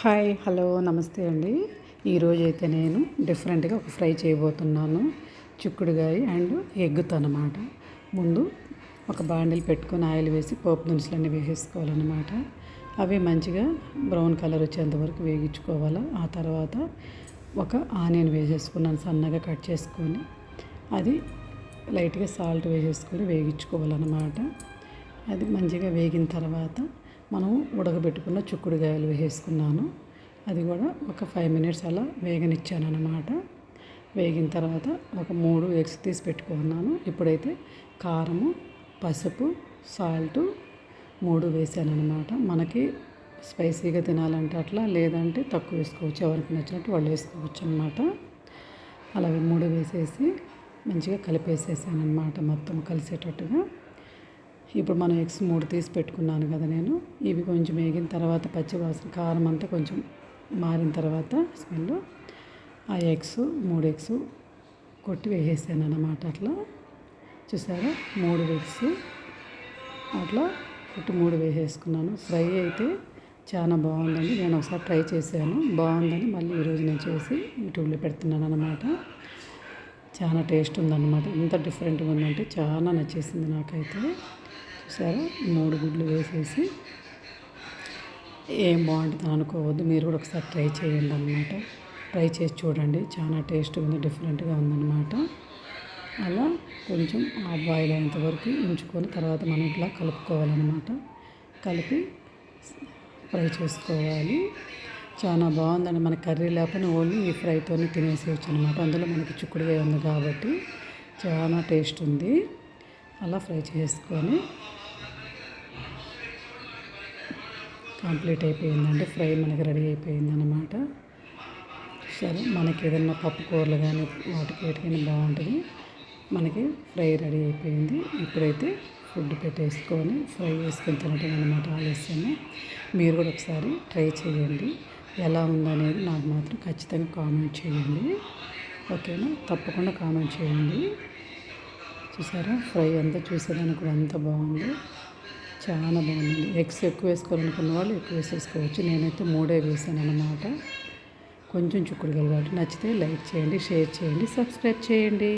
Hi hello నమస్తే అండి. ఈరోజు అయితే నేను డిఫరెంట్గా ఒక ఫ్రై చేయబోతున్నాను. చిక్కుడుగాయ అండ్ ఎగ్గుతో అనమాట ముందు ఒక బాండిల్ పెట్టుకొని ఆయిల్ వేసి పోపు దినుసులు అన్నీ వేసేసుకోవాలన్నమాట. అవి మంచిగా బ్రౌన్ కలర్ వచ్చేంత వరకు వేగించుకోవాలి. ఆ తర్వాత ఒక ఆనియన్ వేసేసుకున్నాను సన్నగా కట్ చేసుకొని. అది లైట్గా సాల్ట్ వేసేసుకొని వేగించుకోవాలన్నమాట. అది మంచిగా వేగిన తర్వాత మనం ఉడకబెట్టుకున్న చుక్కుడుగాయలు వేసుకున్నాను అది కూడా ఒక ఫైవ్ మినిట్స్ అలా వేగనిచ్చాను అనమాట వేగిన తర్వాత ఒక మూడు ఎగ్స్ తీసి పెట్టుకున్నాను. ఇప్పుడైతే కారము పసుపు సాల్ట్ మూడు వేసాను అనమాట మనకి స్పైసీగా తినాలంటే అట్లా లేదంటే తక్కువ వేసుకోవచ్చు. ఎవరికి నచ్చినట్టు వాళ్ళు వేసుకోవచ్చు అనమాట అలాగే మూడు వేసేసి మంచిగా కలిపేసేసాను అనమాట మొత్తం కలిసేటట్టుగా. ఇప్పుడు మనం ఎగ్స్ మూడు తీసి పెట్టుకున్నాను కదా నేను. ఇవి కొంచెం వేగిన తర్వాత పచ్చివాసన కారం అంతా కొంచెం మారిన తర్వాత స్మెల్. ఆ ఎగ్స్ మూడు ఎగ్స్ కొట్టి వేసేసాను అన్నమాట అట్లా. చూసారా? మూడు ఎగ్స్ అట్లా కొట్టి మూడు వేసేసుకున్నాను. ఫ్రై అయితే చాలా బాగుందండి నేను ఒకసారి ట్రై చేశాను. బాగుందని మళ్ళీ ఈరోజు నేను చేసి యూట్యూబ్లో పెడుతున్నాను అనమాట చాలా టేస్ట్ ఉందన్నమాట. ఎంత డిఫరెంట్గా ఉందంటే చాలా నచ్చేసింది నాకైతే. చూసారా? మూడు గుడ్లు వేసేసి. ఏం బాగుంటుంది అనుకోవద్దు. మీరు కూడా ఒకసారి ట్రై చేయండి అనమాట ట్రై చేసి చూడండి. చాలా టేస్ట్ ఉంది డిఫరెంట్గా ఉందన్నమాట. అలా కొంచెం ఆ బాయిల్ అయ్యేంత వరకు ఉంచుకొని తర్వాత మనం ఇట్లా కలుపుకోవాలన్నమాట. కలిపి ఫ్రై చేసుకోవాలి. చాలా బాగుందండి. మన కర్రీ లేకపోయినా ఓన్లీ ఈ ఫ్రైతోనే తినేసేయచ్చు అనమాట అందులో మనకి చిక్కుడుగా ఉంది కాబట్టి చాలా టేస్ట్ ఉంది. అలా ఫ్రై చేసుకొని కంప్లీట్ అయిపోయిందండి. ఫ్రై మనకి రెడీ అయిపోయింది అనమాట సరే మనకి ఏదైనా పప్పు కూరలు కానీ వాటికి వేటికైనా బాగుంటుంది మనకి ఫ్రై రెడీ అయిపోయింది. ఇప్పుడైతే ఫుడ్ పెట్టేసుకొని ఫ్రై చేసుకొని తినటం అనమాట ఆలస్యము. మీరు కూడా ఒకసారి ట్రై చేయండి. ఎలా ఉందనేది నాకు మాత్రం ఖచ్చితంగా కామెంట్ చేయండి. ఓకేనా? తప్పకుండా కామెంట్ చేయండి. చూసారా? ఫ్రై అంతా చూసేదానికి కూడా ఎంత బాగుంది. చాలా బాగుంది ఎగ్స్ ఎక్కువ వేసుకోవాలనుకున్న వాళ్ళు ఎక్కువ వేసేసుకోవచ్చు. నేనైతే మూడే వేసాను అనమాట కొంచెం చుక్కుడుగలు కాబట్టి నచ్చితే లైక్ చేయండి షేర్ చేయండి సబ్స్క్రైబ్ చేయండి.